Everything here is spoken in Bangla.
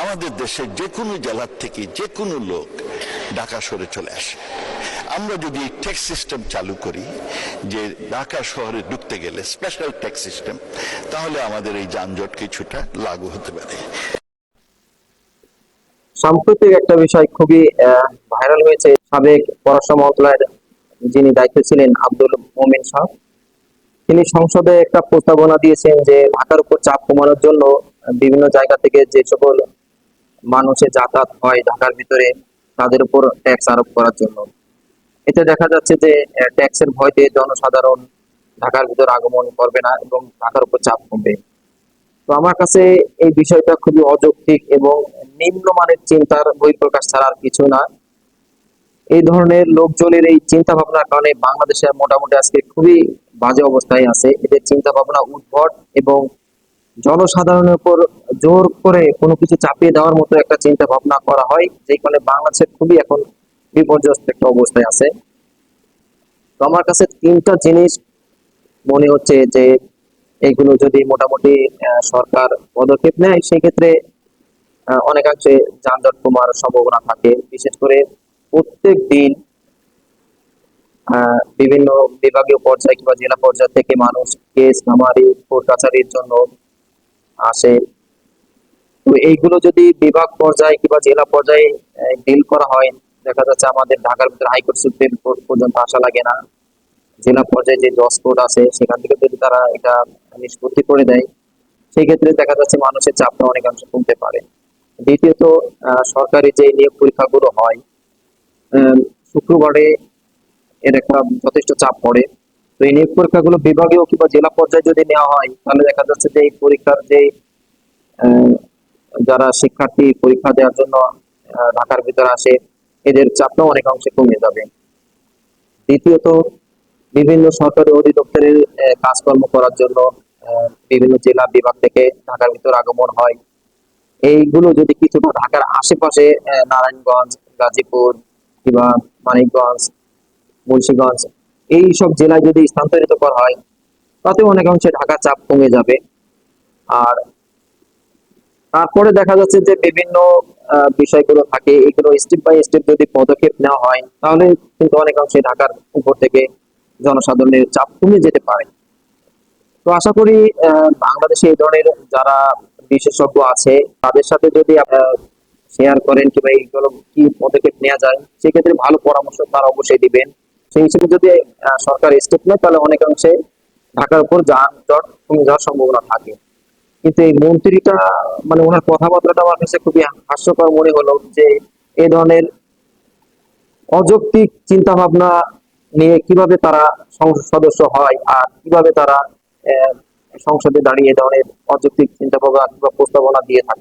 আমাদের দেশের যে কোনো জেলার থেকে যে কোনো লোক ঢাকা শহরে চলে আসে। আমরা যদি ট্যাক্স সিস্টেম চালু করি, যে ঢাকা শহরে ঢুকতে গেলে স্পেশাল ট্যাক্স সিস্টেম তাহলে আমাদের এই যানজট কিছুটা লাগু হতে পারে। সাম্প্রতিক একটা বিষয় খুবই ভাইরাল হয়েছে। সাবেক পররাষ্ট্র মন্ত্রণালয়ের যিনি দায়িত্ব ছিলেন আব্দুল মোমিন শাহ তিনি সংসদে একটা প্রস্তাবনা দিয়েছেন যে ঢাকার উপর চাপ কমানোর জন্য বিভিন্ন জায়গা থেকে যে সকল মানুষের যাতায়াত হয় ঢাকার ভিতরে তাদের উপর ট্যাক্স আরোপ করার জন্য। এতে দেখা যাচ্ছে যে ট্যাক্সের ভয়তে জনসাধারণ ঢাকার ভিতর আগমন করবে না এবং ঢাকার উপর চাপ কমবে। তো আমার কাছে এই বিষয়টা খুবই অযৌক্তিক এবং নিম্নমানের চিন্তার বহিঃপ্রকাশ ছাড়া আর কিছু না। এই ধরনের লোকজনের এই চিন্তা ভাবনার কারণে বাংলাদেশে মোটামুটি আজকে খুবই বাজে অবস্থায় আছে। এদের চিন্তা ভাবনা উদ্ভট এবং জনসাধারণের উপর জোর করে কোনো কিছু চাপিয়ে দেওয়ার মতো একটা চিন্তা ভাবনা করা হয় যে কারণে বাংলাদেশের খুবই এখন বিপর্যস্ত একটা অবস্থায় আছে। তো আমার কাছে তিনটা জিনিস মনে হচ্ছে যে এগুলো যদি মোটামুটি সরকার পদক্ষেপ নেয়, সেক্ষেত্রে অনেকাংশে যানজট কমার সম্ভাবনা থাকে। বিশেষ করে প্রত্যেক দিন বিভিন্ন বিভাগীয় পর্যায়ে কিংবা জেলা পর্যায় থেকে মানুষ কেস কামারি কোর্ট, কাছারির জন্য আসে। তো এইগুলো যদি বিভাগ পর্যায়ে কিংবা জেলা পর্যায়ে ডিল করা হয়, দেখা যাচ্ছে আমাদের ঢাকার ভিতরে হাইকোর্ট সুপ্রিম কোর্ট পর্যন্ত আসা লাগে না। জেলা পর্যায়ে যে জজ কোর্ট আছে, সেখান থেকে যদি তারা এটা নিষ্পত্তি করে দেয় সেই ক্ষেত্রে দেখা যাচ্ছে মানুষের চাপটা অনেকাংশে কমতে পারে। দ্বিতীয়ত সরকারি যে নিয়োগ পরীক্ষাগুলো হয় শুক্রবারে এর একটা যথেষ্ট চাপ পড়ে। তো এই নিয়োগ পরীক্ষাগুলো বিভাগীয় কিংবা জেলা পর্যায়ে যদি নেওয়া হয়, তাহলে দেখা যাচ্ছে যে এই পরীক্ষার যে যারা শিক্ষার্থী পরীক্ষা দেওয়ার জন্য ঢাকার ভিতরে আসে, এদের চাপটাও অনেকাংশে কমে যাবে। দ্বিতীয়ত, বিভিন্ন সরকারি অধিদপ্তরের কাজকর্ম করার জন্য বিভিন্ন জেলা বিভাগ থেকে ঢাকার ভিতর আগমন হয়। এইগুলো যদি কিছুটা ঢাকার আশেপাশে নারায়ণগঞ্জ, গাজীপুর কিংবা মানিকগঞ্জ, মুন্সিগঞ্জ এই সব জেলায় যদি স্থানান্তরিত করা হয় তাতে অনেকাংশে ঢাকা চাপ কমে যাবে। আর তারপরে দেখা যাচ্ছে যে বিভিন্ন বিষয়গুলো থাকে, এগুলো স্টেপ বাই স্টেপ যদি পদক্ষেপ নেওয়া হয়, তাহলে কিন্তু অনেকাংশে ঢাকার উপর থেকে জনসাধারণের চাপ কমে যেতে পারে। তো আশা করি বাংলাদেশে এই ধরনের যারা বিশেষজ্ঞ আছে, তাদের সাথে যদি শেয়ার করেন কিংবা এইগুলো কি পদক্ষেপ নেওয়া যায়, সেক্ষেত্রে ভালো পরামর্শ তারা অবশ্যই দিবেন। সেই হিসেবে যদি সরকার স্টেপ নেয়, তাহলে অনেকাংশে ঢাকার উপর যানজট কমে যাওয়ার সম্ভাবনা থাকে। কিন্তু এই মন্ত্রীটা মানে ওনার কথাবার্তাটা আমার কাছে খুবই হাস্যকর মনে হলো যে এই ধরনের অযৌক্তিক চিন্তা ভাবনা নিয়ে কীভাবে তারা সংসদ সদস্য হয় আর কীভাবে তারা সংসদে দাঁড়িয়ে এ ধরনের অযৌক্তিক চিন্তা ভাবনা কিংবা প্রস্তাবনা দিয়ে থাকে।